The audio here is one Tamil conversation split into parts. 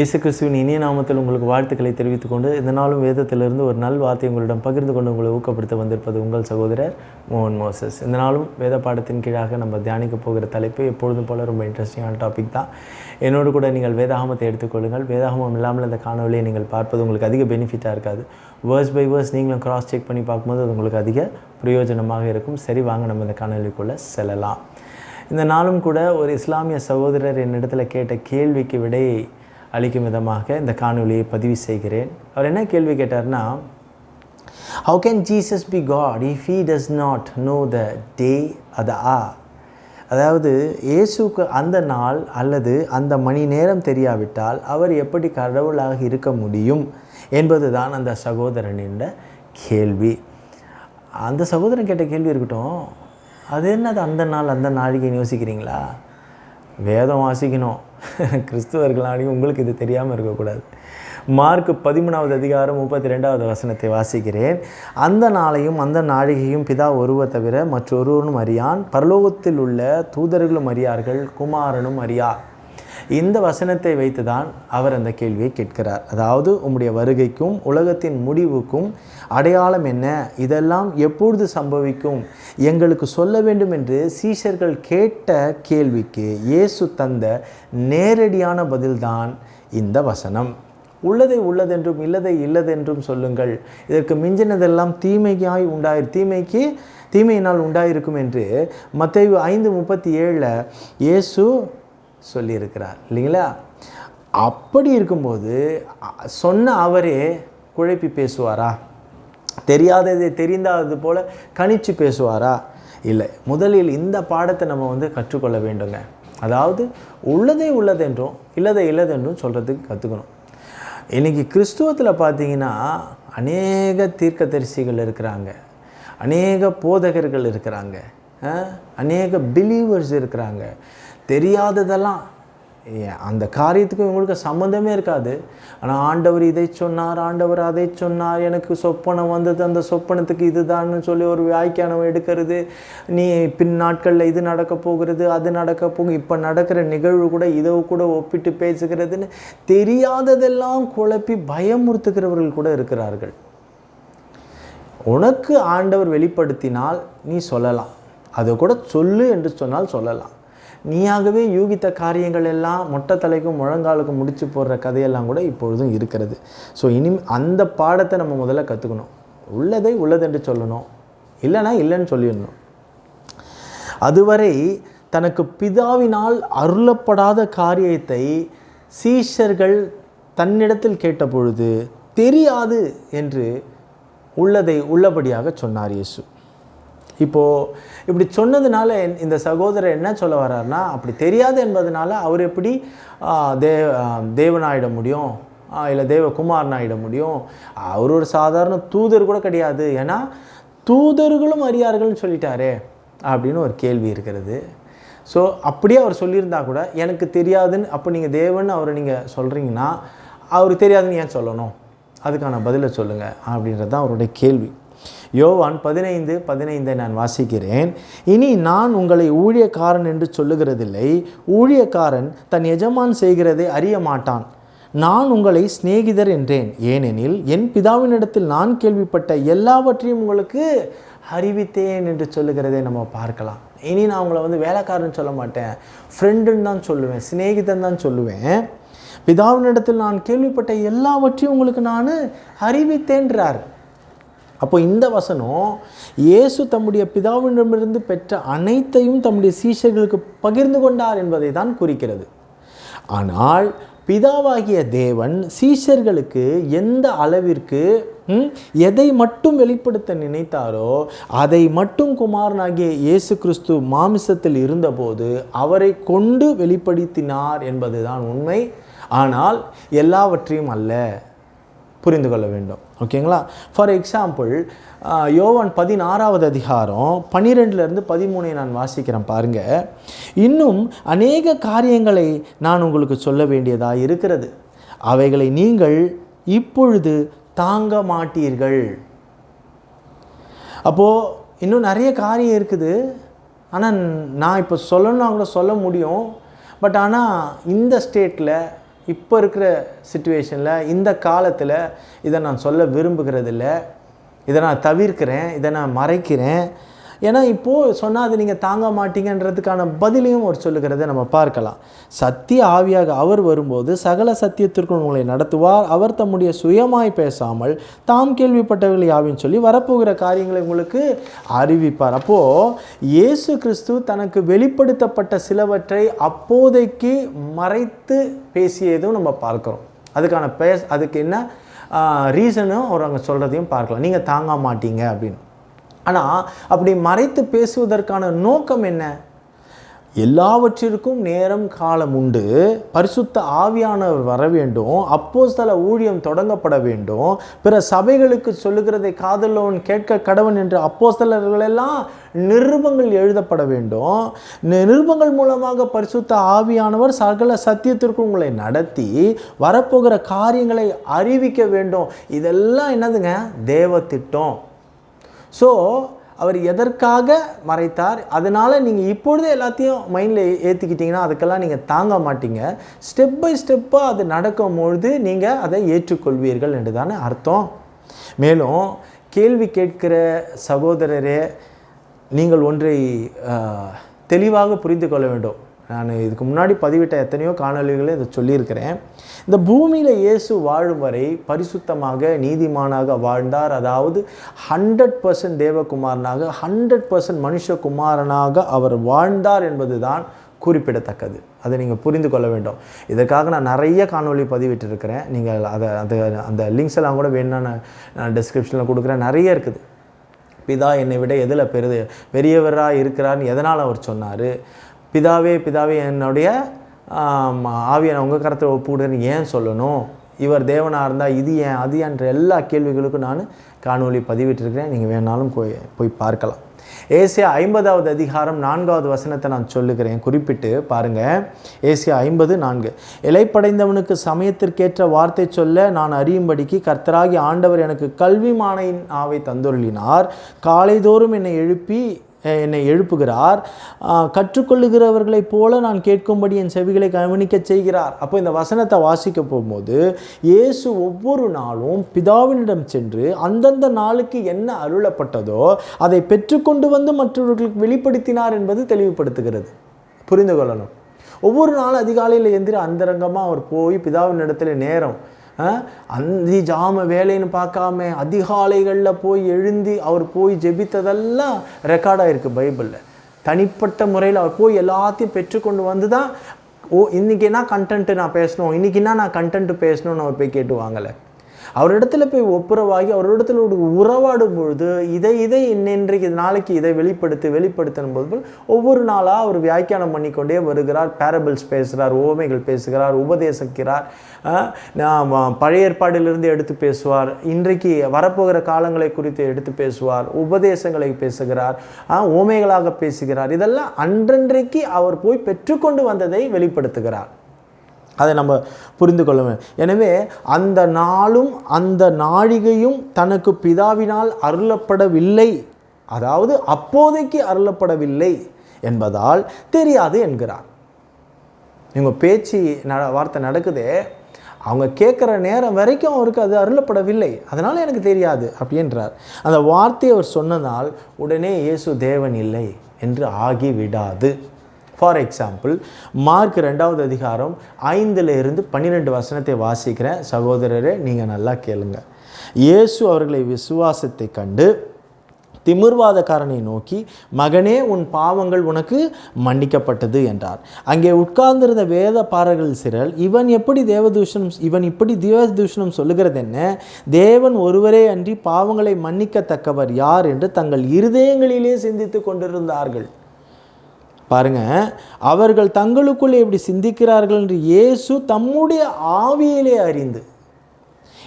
இயேசு கிறிஸ்துவின் இனிய நாமத்தில் உங்களுக்கு வாழ்த்துக்களை தெரிவித்துக் கொண்டு இந்த நாளும் வேதத்திலிருந்து ஒரு நல் வார்த்தை உங்களிடம் பகிர்ந்து கொண்டு உங்களை ஊக்கப்படுத்த வந்திருப்பது உங்கள் சகோதரர் மோகன் மோசஸ். இந்த நாளும் வேத பாடத்தின் கீழாக நம்ம தியானிக்க போகிற தலைப்பு எப்பொழுதும் போல ரொம்ப இன்ட்ரெஸ்டிங்கான டாபிக் தான். என்னோடு கூட நீங்கள் வேதாகமத்தை எடுத்துக்கொள்ளுங்கள் வேதாகமம் இல்லாமல் இந்த காணொலியை நீங்கள் பார்ப்பது உங்களுக்கு அதிக பெனிஃபிட்டாக இருக்காது. வேர்ஸ் பை வேர்ஸ் நீங்களும் கிராஸ் செக் பண்ணி பார்க்கும்போது அது உங்களுக்கு அதிக பிரயோஜனமாக இருக்கும். சரி வாங்க நம்ம இந்த காணொலிக்குள்ளே செல்லலாம். இந்த நாளும் கூட ஒரு இஸ்லாமிய சகோதரர் என்னிடத்தில் கேட்ட கேள்விக்கு விடையை அளிக்கும் விதமாக இந்த காணொலியை பதிவு செய்கிறேன். அவர் என்ன கேள்வி கேட்டார்னா how can Jesus be God if he does not know the day அத ஆ? அதாவது இயேசுக்கு அந்த நாள் அல்லது அந்த மணி நேரம் தெரியாவிட்டால் அவர் எப்படி கடவுளாக இருக்க முடியும் என்பது தான் அந்த சகோதரனின் கேள்வி. அந்த சகோதரன் கேட்ட கேள்வி இருக்கட்டும் அது என்னது அந்த நாள் அந்த நாழிகைன்னு யோசிக்கிறீங்களா? வேதம் வாசிக்கணும். கிறிஸ்துவர்களாலையும் உங்களுக்கு இது தெரியாமல் இருக்கக்கூடாது. மார்க் பதிமூணாவது அதிகாரம் முப்பத்தி ரெண்டாவது வசனத்தை வாசிக்கிறேன். அந்த நாளையும் அந்த நாழிகையும் பிதா ஒருவர் தவிர மற்றொருவரும் அறியான். பரலோகத்தில் உள்ள தூதர்களும் அறியார்கள் குமாரனும் அறியார் இந்த வசனத்தை வைத்துதான் அவர் அந்த கேள்வியை கேட்கிறார். அதாவது உம்முடைய வருகைக்கும் உலகத்தின் முடிவுக்கும் அடையாளம் என்ன? இதெல்லாம் எப்பொழுது சம்பவிக்கும்? எங்களுக்கு சொல்ல வேண்டும் என்று சீஷர்கள் கேட்ட கேள்விக்கு இயேசு தந்த நேரடியான பதில்தான் இந்த வசனம். உள்ளதை உள்ளதென்றும் இல்லதை இல்லதென்றும் சொல்லுங்கள். இதற்கு மிஞ்சினதெல்லாம் தீமையாய் உண்டாய் தீமைக்கு தீமையினால் உண்டாயிருக்கும் என்று மற்ற ஐந்து முப்பத்தி ஏழில் இயேசு சொல்லியிருக்கிறார். இல்லைங்களா? அப்படி இருக்கும்போது சொன்ன அவரே குழப்பி பேசுவாரா? தெரியாததை தெரிந்தாதது போல கணிச்சு பேசுவாரா? இல்லை. முதலில் இந்த பாடத்தை நம்ம வந்து கற்றுக்கொள்ள வேண்டுங்க. அதாவது உள்ளதே உள்ளதென்றும் இல்லதே இல்லதென்றும் சொல்கிறதுக்கு கற்றுக்கணும் இன்றைக்கி கிறிஸ்துவத்தில் பார்த்தீங்கன்னா அநேக தீர்க்கதரிசிகள் இருக்கிறாங்க. அநேக போதகர்கள் இருக்கிறாங்க. அநேக பிலீவர்ஸ் இருக்கிறாங்க. தெரியாததெல்லாம் அந்த காரியத்துக்கும் இவங்களுக்கு சம்மந்தமே இருக்காது. ஆனால் ஆண்டவர் இதை சொன்னார் ஆண்டவர் அதை சொன்னார். எனக்கு சொப்பனம் வந்தது அந்த சொப்பனத்துக்கு இதுதான்னு சொல்லி ஒரு வியாக்கியானம் எடுக்கிறது. நீ பின் நாட்களில் இது நடக்க போகிறது அது நடக்க போகும் இப்போ நடக்கிற நிகழ்வு கூட இதை கூட ஒப்பிட்டு பேசுகிறதுன்னு தெரியாததெல்லாம் குழப்பி பயமுறுத்துகிறவர்கள் கூட இருக்கிறார்கள். உனக்கு ஆண்டவர் வெளிப்படுத்தினால் நீ சொல்லலாம். அதை கூட சொல்லு என்று சொன்னால் சொல்லலாம். நீயாகவே யூகித்த காரியங்கள் எல்லாம் மொட்டை தலைக்கும் முழங்காலுக்கும் முடிச்சு போடுற கதையெல்லாம் கூட இப்பொழுதும் இருக்கிறது. ஸோ இனி அந்த பாடத்தை நம்ம முதல்ல கற்றுக்கணும் உள்ளதை உள்ளதென்று சொல்லணும். இல்லைன்னா இல்லைன்னு சொல்லிடணும். அதுவரை தனக்கு பிதாவினால் அருளப்படாத காரியத்தை சீஷர்கள் தன்னிடத்தில் கேட்டபொழுது தெரியாது என்று உள்ளதை உள்ளபடியாக சொன்னார் இயேசு. இப்போது இப்படி சொன்னதுனால என்- இந்த சகோதரர் என்ன சொல்ல வர்றாருன்னா அப்படி தெரியாது என்பதனால அவர் எப்படி தே தேவனாயிட முடியும் இல்லை தேவகுமாரன் ஆகிட முடியும். அவர் ஒரு சாதாரண தூதர் கூட கிடையாது. ஏன்னா தூதர்களும் அறியார்கள்னு சொல்லிட்டாரே அப்படின்னு ஒரு கேள்வி இருக்கிறது. ஸோ அப்படியே அவர் சொல்லியிருந்தா கூட எனக்கு தெரியாதுன்னு அப்போ நீங்கள் தேவன் அவரை நீங்கள் சொல்கிறீங்கன்னா அவருக்கு தெரியாதுன்னு ஏன் சொல்லணும்? அதுக்கான பதிலை சொல்லுங்கள் அப்படின்றது தான் அவருடைய கேள்வி. யோவான் பதினைந்து பதினைந்தை நான் வாசிக்கிறேன். இனி நான் உங்களை ஊழியக்காரன் என்று சொல்லுகிறதில்லை. ஊழியக்காரன் தன் எஜமான் செய்கிறதை அறிய மாட்டான். நான் உங்களை சிநேகிதர் என்றேன். ஏனெனில் என் பிதாவினிடத்தில் நான் கேள்விப்பட்ட எல்லாவற்றையும் உங்களுக்கு அறிவித்தேன் என்று சொல்லுகிறதை நம்ம பார்க்கலாம். இனி நான் உங்களை வந்து வேலைக்காரன் சொல்ல மாட்டேன். ஃப்ரெண்டுன்னு தான் சொல்லுவேன். சிநேகிதன் தான் சொல்லுவேன். பிதாவினிடத்தில் நான் கேள்விப்பட்ட எல்லாவற்றையும் உங்களுக்கு நான் அறிவித்தேன்றார். அப்போ இந்த வசனம் இயேசு தம்முடைய பிதாவிடமிருந்து பெற்ற அனைத்தையும் தம்முடைய சீஷர்களுக்கு பகிர்ந்து கொண்டார் என்பதை தான் குறிக்கிறது. ஆனால் பிதாவாகிய தேவன் சீஷர்களுக்கு எந்த அளவிற்கு எதை மட்டும் வெளிப்படுத்த நினைத்தாரோ அதை மட்டும் குமாரனாகிய இயேசு கிறிஸ்து மாமிசத்தில் இருந்தபோது அவரை கொண்டு வெளிப்படுத்தினார் என்பதுதான் உண்மை. ஆனால் எல்லாவற்றையும் அல்ல. புரிந்து கொள்ள வேண்டும். ஓகேங்களா? ஃபார் எக்ஸாம்பிள் யோவான் பதினாறாவது அதிகாரம் பன்னிரெண்டுலேருந்து பதிமூணை நான் வாசிக்கிறேன் பாருங்க. இன்னும் அநேக காரியங்களை நான் உங்களுக்கு சொல்ல வேண்டியதாக இருக்கிறது. அவைகளை நீங்கள் இப்பொழுது தாங்க மாட்டீர்கள். அப்போது இன்னும் நிறைய காரியம் இருக்குது. ஆனால் நான் இப்போ சொல்லணும்னா கூட சொல்ல முடியும். பட் ஆனால் இந்த ஸ்டேட்டில் இப்போ இருக்கிற சுச்சுவேஷனில் இந்த காலத்தில் இதை நான் சொல்ல விரும்புகிறதில்ல. இதை நான் தவிர்க்கிறேன் இதை நான் மறைக்கிறேன். ஏன்னா இப்போது சொன்னால் அது நீங்கள் தாங்க மாட்டீங்கன்றதுக்கான பதிலையும் அவர் சொல்லுகிறதை நம்ம பார்க்கலாம். சத்திய ஆவியாக அவர் வரும்போது சகல சத்தியத்திற்கும் உங்களை நடத்துவார். அவர் தம்முடைய சுயமாய் பேசாமல் தாம் கேள்விப்பட்டவர்கள் யாவின்னு சொல்லி வரப்போகிற காரியங்களை உங்களுக்கு அறிவிப்பார். அப்போது இயேசு கிறிஸ்து தனக்கு வெளிப்படுத்தப்பட்ட சிலவற்றை அப்போதைக்கு மறைத்து பேசியதும் நம்ம பார்க்குறோம். அதுக்கான பேஸ் அதுக்கு என்ன ரீசனும் அவர் அங்கே சொல்கிறதையும் பார்க்கலாம். நீங்கள் தாங்க மாட்டீங்க அப்படின்னு. ஆனால் அப்படி மறைத்து பேசுவதற்கான நோக்கம் என்ன? எல்லாவற்றிற்கும் நேரம் காலம் உண்டு. பரிசுத்த ஆவியானவர் வர வேண்டும். அப்போஸ்தல ஊழியம் தொடங்கப்பட வேண்டும். பிற சபைகளுக்கு சொல்லுகிறதை காதலோன் கேட்க கடவன் என்று அப்போஸ்தலர்களெல்லாம் நிருபங்கள் எழுதப்பட வேண்டும். நிருபங்கள் மூலமாக பரிசுத்த ஆவியானவர் சகல சத்தியத்திற்கு உங்களை நடத்தி வரப்போகிற காரியங்களை அறிவிக்க வேண்டும். இதெல்லாம் என்னதுங்க? தேவ திட்டம். ஸோ அவர் எதற்காக மறைத்தார்? அதனால் நீங்கள் இப்பொழுதே எல்லாத்தையும் மைண்டில் ஏற்றிக்கிட்டிங்கன்னா அதுக்கெல்லாம் நீங்கள் தாங்க மாட்டீங்க. ஸ்டெப் பை ஸ்டெப்பாக அது நடக்கும்பொழுது நீங்கள் அதை ஏற்றுக்கொள்வீர்கள் என்று தானே அர்த்தம். மேலும் கேள்வி கேட்கிற சகோதரரே நீங்கள் ஒன்றை தெளிவாக புரிந்து கொள்ள வேண்டும். நான் இதுக்கு முன்னாடி பதிவிட்ட எத்தனையோ காணொளிகளை இதை சொல்லியிருக்கிறேன். இந்த பூமியில் இயேசு வாழும் வரை பரிசுத்தமாக நீதிமானாக வாழ்ந்தார். அதாவது ஹண்ட்ரட் பர்சன்ட் தேவகுமாரனாக ஹண்ட்ரட் பர்சன்ட் மனுஷகுமாரனாக அவர் வாழ்ந்தார் என்பது தான் குறிப்பிடத்தக்கது. அதை நீங்கள் புரிந்து கொள்ள வேண்டும். இதற்காக நான் நிறைய காணொளி பதிவிட்டிருக்கிறேன். நீங்கள் அதை அது அந்த லிங்க்ஸ் எல்லாம் கூட வேணும்னா நான் டிஸ்கிரிப்ஷனில் கொடுக்குறேன். நிறைய இருக்குது. பிதா என்னை விட எதில் பெருது பெரியவராக இருக்கிறார்னு எதனால் அவர் சொன்னார்? பிதாவே பிதாவே என்னுடைய ஆவியை உங்கள் கரத்தில் ஒப்புடுன்னு ஏன் சொல்லணும்? இவர் தேவனாக இருந்தால் இது ஏன் அது என்ற எல்லா கேள்விகளுக்கும் நான் காணொலி பதிவிட்டிருக்கிறேன். நீங்கள் வேணாலும் போய் போய் பார்க்கலாம். ஏசியா ஐம்பதாவது அதிகாரம் நான்காவது வசனத்தை நான் சொல்லுகிறேன். குறிப்பிட்டு பாருங்கள் ஏசியா ஐம்பது நான்கு. இலைப்படைந்தவனுக்கு சமயத்திற்கேற்ற வார்த்தை சொல்ல நான் அறியும்படிக்கு கர்த்தராகி ஆண்டவர் எனக்கு கல்வி மானையின் ஆவை தந்துருளினார். காலைதோறும் என்னை எழுப்பி என்னை எழுப்புகிறார். கற்றுக்கொள்ளுகிறவர்களைப் போல நான் கேட்கும்படி என் செவிகளை கவனிக்கச் செய்கிறார். அப்போ இந்த வசனத்தை வாசிக்க போகும்போது இயேசு ஒவ்வொரு நாளும் பிதாவினிடம் சென்று அந்தந்த நாளுக்கு என்ன அருளப்பட்டதோ அதை பெற்றுக்கொண்டு வந்து மற்றவர்களுக்கு வெளிப்படுத்தினார் என்பது தெளிவுபடுத்துகிறது. புரிந்து கொள்ளணும். ஒவ்வொரு நாளும் அதிகாலையில் எந்திர அந்தரங்கமாக அவர் போய் பிதாவின் இடத்துல நேரம் அந்தி ஜாம வேலைன்னு பார்க்காம அதிகாலைகளில் போய் எழுந்தி அவர் போய் ஜெபித்ததெல்லாம் ரெக்கார்டாக இருக்குது பைபிளில். தனிப்பட்ட முறையில் அவர் போய் எல்லாத்தையும் பெற்றுக்கொண்டு வந்து தான் ஓ இன்றைக்கி என்ன கண்டென்ட்டு நான் பேசணும்? இன்றைக்கி என்ன நான் கண்டென்ட்டு பேசணும்னு அவர் போய் கேட்டு வாங்கலை. அவரிடத்துல போய் ஒப்புரவாகி அவரிடத்துல ஒரு உறவாடும் பொழுது இதை இதை இன்னின்றைக்கு நாளைக்கு இதை வெளிப்படுத்தி வெளிப்படுத்தும் போது ஒவ்வொரு நாளாக அவர் வியாக்கியானம் பண்ணிக்கொண்டே வருகிறார். பேரபிள்ஸ் பேசுகிறார் ஓமைகள் பேசுகிறார் உபதேசிக்கிறார். பழைய ஏற்பாடிலிருந்து எடுத்து பேசுவார். இன்றைக்கு வரப்போகிற காலங்களை குறித்து எடுத்து பேசுவார் உபதேசங்களை பேசுகிறார் ஓமைகளாக பேசுகிறார். இதெல்லாம் அன்றன்றைக்கு அவர் போய் பெற்றுக்கொண்டு வந்ததை வெளிப்படுத்துகிறார். அதை நம்ம புரிந்து கொள்ள வேண்டும் எனவே அந்த நாளும் அந்த நாழிகையும் தனக்கு பிதாவினால் அருளப்படவில்லை. அதாவது அப்போதைக்கு அருளப்படவில்லை என்பதால் தெரியாது என்கிறார். இவங்க பேச்சு ந வார்த்தை நடக்குதே அவங்க கேட்குற நேரம் வரைக்கும் அவருக்கு அது அருளப்படவில்லை. அதனால் எனக்கு தெரியாது அப்படின்றார் அந்த வார்த்தையை அவர் சொன்னதால் உடனே இயேசு தேவன் இல்லை என்று ஆகிவிடாது. ஃபார் எக்ஸாம்பிள் மார்க் ரெண்டாவது அதிகாரம் ஐந்தில் இருந்து பன்னிரெண்டு வசனத்தை வாசிக்கிறேன். சகோதரரே நீங்கள் நல்லா கேளுங்க. இயேசு அவர்களை விசுவாசத்தை கண்டு திமிர்வாதக்காரனை நோக்கி மகனே உன் பாவங்கள் உனக்கு மன்னிக்கப்பட்டது என்றார். அங்கே உட்கார்ந்திருந்த வேத பாறைகள் சிறல் இவன் எப்படி தேவதூஷணம் இவன் இப்படி தேவதூஷணம் சொல்லுகிறது என்ன? தேவன் ஒருவரே அன்றி பாவங்களை மன்னிக்கத்தக்கவர் யார்? என்று தங்கள் இருதயங்களிலே சிந்தித்து கொண்டிருந்தார்கள். பாருங்க அவர்கள் தங்களுக்குள்ளே எப்படி சிந்திக்கிறார்கள் என்று இயேசு தம்முடைய ஆவியிலே அறிந்து.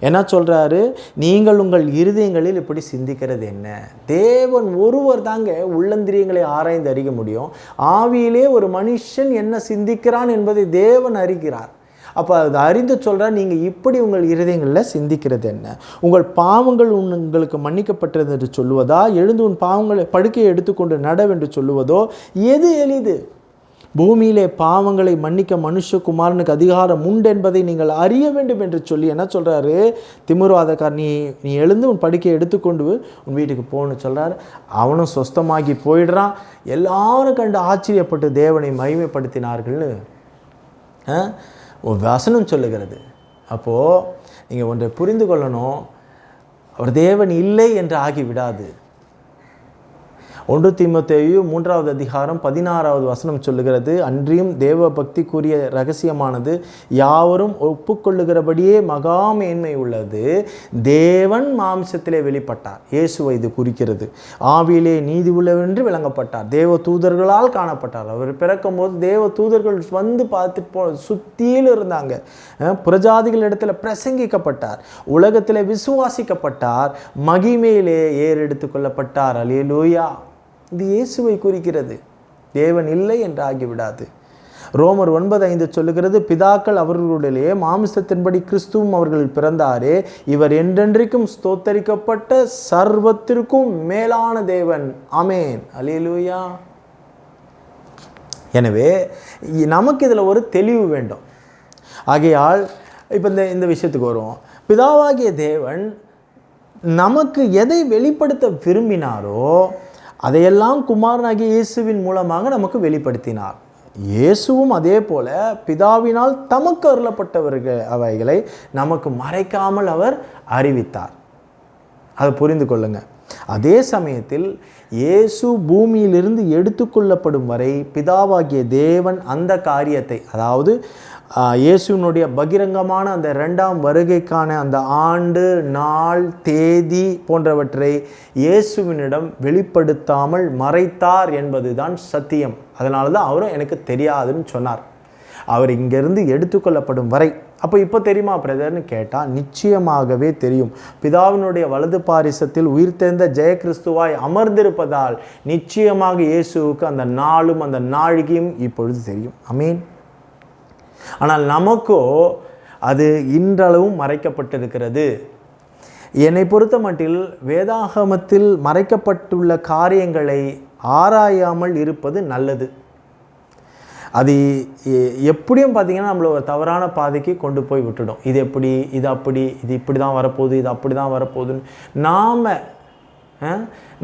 என்ன சொல்கிறாரு நீங்கள் உங்கள் இருதயங்களில் இப்படி சிந்திக்கிறது என்ன? தேவன் ஒருவர் தாங்க உள்ளந்திரியங்களை ஆராய்ந்து அறிய முடியும். ஆவியிலே ஒரு மனுஷன் என்ன சிந்திக்கிறான் என்பதை தேவன் அறிகிறார். அப்போ அதை அறிந்து சொல்கிறார் நீங்கள் இப்படி உங்கள் இருதயங்களில் சிந்திக்கிறது என்ன? உங்கள் பாவங்கள் உன் உங்களுக்கு மன்னிக்கப்பட்டது என்று சொல்லுவதா? எழுந்து உன் பாவங்களை படுக்கையை எடுத்துக்கொண்டு நடவென்று சொல்லுவதோ? எது எளிது? பூமியிலே பாவங்களை மன்னிக்க மனுஷகுமாரனுக்கு அதிகாரம் உண்டு என்பதை நீங்கள் அறிய வேண்டும் என்று சொல்லி என்ன சொல்கிறாரு திமிர்வாதக்கார் நீ நீ எழுந்து உன் படுக்கையை எடுத்துக்கொண்டு உன் வீட்டுக்கு போகணும்னு சொல்கிறாரு அவனும் சொஸ்தமாகி போயிடுறான். எல்லாரும் கண்டு ஆச்சரியப்பட்டு தேவனை மகிமைப்படுத்தினார்கள்னு. ஆ? வசனம் சொல்லுகிறது. அப்போது நீங்கள் ஒன்றை புரிந்து கொள்ளணும். அவர் தேவன் இல்லை என்று ஆகிவிடாது. ஒன்று தீமோத்தேயு மூன்றாவது அதிகாரம் பதினாறாவது வசனம் சொல்லுகிறது அன்றியும் தேவ பக்திக்குரிய ரகசியமானது யாவரும் ஒப்புக்கொள்ளுகிறபடியே மகா மேன்மை உள்ளது. தேவன் மாம்சத்திலே வெளிப்பட்டார். இயேசுவை இது குறிக்கிறது. ஆவியிலே நீதி உள்ளவென்று விளங்கப்பட்டார். தேவ தூதர்களால் காணப்பட்டார். அவர் பிறக்கும் போது தேவ தூதர்கள் வந்து பார்த்து போ சுத்தியில் இருந்தாங்க. புரஜாதிகள் இடத்துல பிரசங்கிக்கப்பட்டார். உலகத்தில் விசுவாசிக்கப்பட்டார். மகிமையிலே ஏறெடுத்து கொள்ளப்பட்டார். அலேலூயா இது இயேசுவை குறிக்கிறது. தேவன் இல்லை என்று ஆகிவிடாது. ரோமர் ஒன்பது ஐந்து சொல்லுகிறது பிதாக்கள் அவர்களுடைய மாம்சத்தின்படி கிறிஸ்துவும் அவர்கள் பிறந்தாரே இவர் என்றென்றைக்கும் ஸ்தோத்தரிக்கப்பட்ட சர்வத்திற்கும் மேலான தேவன். அமேன் அலியலூயா எனவே நமக்கு இதில் ஒரு தெளிவு வேண்டும். ஆகையால் இப்போ இந்த இந்த விஷயத்துக்கு வருவோம். பிதாவாகிய தேவன் நமக்கு எதை வெளிப்படுத்த விரும்பினாரோ அதையெல்லாம் குமாரனாகிய இயேசுவின் மூலமாக நமக்கு வெளிப்படுத்தினார். இயேசுவும் அதே போல பிதாவினால் தமக்கு அருளப்பட்டவர்கள் அவைகளை நமக்கு மறைக்காமல் அவர் அறிவித்தார். அதை புரிந்து கொள்ளுங்க. அதே சமயத்தில் இயேசு பூமியிலிருந்து எடுத்துக்கொள்ளப்படும் வரை பிதாவாகிய தேவன் அந்த காரியத்தை அதாவது இயேசுனுடைய இயேசுவினுடைய பகிரங்கமான அந்த ரெண்டாம் வருகைக்கான அந்த ஆண்டு நாள் தேதி போன்றவற்றை இயேசுவினிடம் வெளிப்படுத்தாமல் மறைத்தார் என்பதுதான் சத்தியம். அதனால தான் அவரும் எனக்கு தெரியாதுன்னு சொன்னார். அவர் இங்கிருந்து எடுத்துக்கொள்ளப்படும் வரை. அப்போ இப்போ தெரியுமா பிரதர்னு கேட்டால் நிச்சயமாகவே தெரியும். பிதாவினுடைய வலது பாரிசத்தில் உயிர்த்தெழுந்த ஜெயகிறிஸ்துவாய் அமர்ந்திருப்பதால் நிச்சயமாக இயேசுவுக்கு அந்த நாளும் அந்த நாழிகையும் இப்பொழுது தெரியும். அமீன் ஆனால் நமக்கோ அது இன்றளவும் மறைக்கப்பட்டிருக்கிறது. என்னை பொறுத்த மட்டில் வேதாகமத்தில் மறைக்கப்பட்டுள்ள காரியங்களை ஆராயாமல் இருப்பது நல்லது. அது எப்படியும் பார்த்தீங்கன்னா நம்மளை ஒரு தவறான பாதைக்கு கொண்டு போய் விட்டுடும். இது எப்படி இது அப்படி இது இப்படி தான் வரப்போகுது இது அப்படி தான் வரப்போகுதுன்னு. நாம்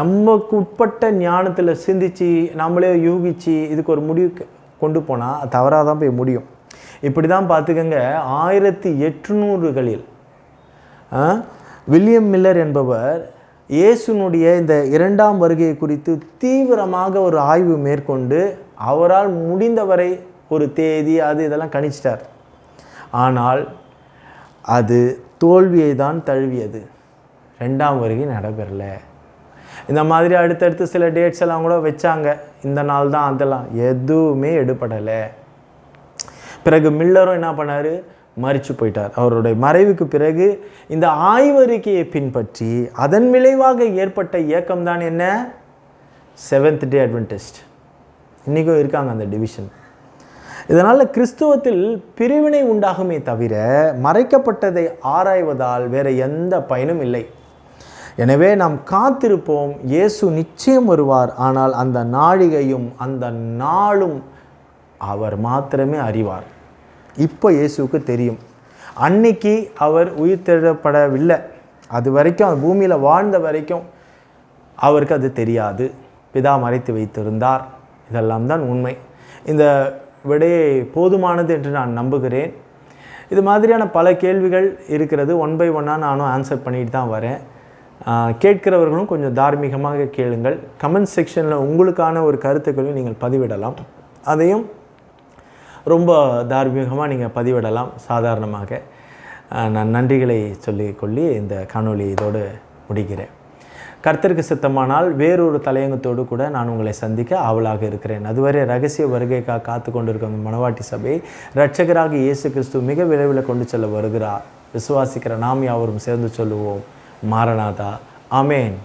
நமக்கு உட்பட்ட ஞானத்தில் சிந்திச்சு நம்மளே யூகிச்சு இதுக்கு ஒரு முடிவு கொண்டு போனால் தவறாக தான் போய் முடியும். இப்படி தான் பார்த்துக்கங்க. ஆயிரத்தி எட்நூறுகளில் வில்லியம் மில்லர் என்பவர் இயேசுனுடைய இந்த இரண்டாம் வருகை குறித்து தீவிரமாக ஒரு ஆய்வு மேற்கொண்டு அவரால் முடிந்தவரை ஒரு தேதி அது இதெல்லாம் கணிச்சிட்டார். ஆனால் அது தோல்வியை தான் தழுவியது. ரெண்டாம் வருகை நடைபெறல. இந்த மாதிரி அடுத்தடுத்து சில டேட்ஸ் எல்லாம் கூட வச்சாங்க. இந்த நாள் தான் அதெல்லாம் எதுவுமே எடுபடலை. பிறகு மில்லரும் என்ன பண்ணார்? மறிச்சு போயிட்டார். அவருடைய மறைவுக்கு பிறகு இந்த ஆய்வறிக்கையை பின்பற்றி அதன் விளைவாக ஏற்பட்ட இயக்கம் தான் என்ன? செவன்த் டே அட்வென்டிஸ்ட் இன்றைக்கும் இருக்காங்க அந்த டிவிஷன் இதனால் கிறிஸ்துவத்தில் பிரிவினை உண்டாகுமே தவிர மறைக்கப்பட்டதை ஆராய்வதால் வேறு எந்த பயனும் இல்லை. எனவே நாம் காத்திருப்போம். இயேசு நிச்சயம் வருவார். ஆனால் அந்த நாழிகையும் அந்த நாளும் அவர் மாத்திரமே அறிவார். இப்போ இயேசுவுக்கு தெரியும். அன்னைக்கு அவர் உயிர் தேடப்படவில்லை அது வரைக்கும் அவர் பூமியில் வாழ்ந்த வரைக்கும் அவருக்கு அது தெரியாது. பிதா மறைத்து வைத்திருந்தார். இதெல்லாம் தான் உண்மை. இந்த விடையை போதுமானது என்று நான் நம்புகிறேன். இது மாதிரியான பல கேள்விகள் இருக்கிறது. ஒன் பை ஒன்னாக நானும் ஆன்சர் பண்ணிட்டு தான் வரேன். கேட்கிறவர்களும் கொஞ்சம் தார்மீகமாக கேளுங்கள். கமெண்ட் செக்ஷனில் உங்களுக்கான ஒரு கருத்துக்களையும் நீங்கள் பதிவிடலாம். அதையும் ரொம்ப தார்மீகமாக நீங்கள் பதிவிடலாம் சாதாரணமாக. நான் நன்றிகளை சொல்லிக்கொள்ளி இந்த காணொலி இதோடு முடிக்கிறேன். கர்த்தருக்கு சித்தமானால் வேறொரு தலையங்கத்தோடு கூட நான் உங்களை சந்திக்க ஆவலாக இருக்கிறேன். அதுவரை ரகசிய வருகைக்காக காத்து கொண்டிருக்கும் அந்த மனவாட்டி சபை இரட்சகராக இயேசு கிறிஸ்து மிக விரைவில் கொண்டு செல்ல வருகிறார். விசுவாசிக்கிற நாம் யாவரும் சேர்ந்து சொல்லுவோம் மாரநாதா ஆமேன்.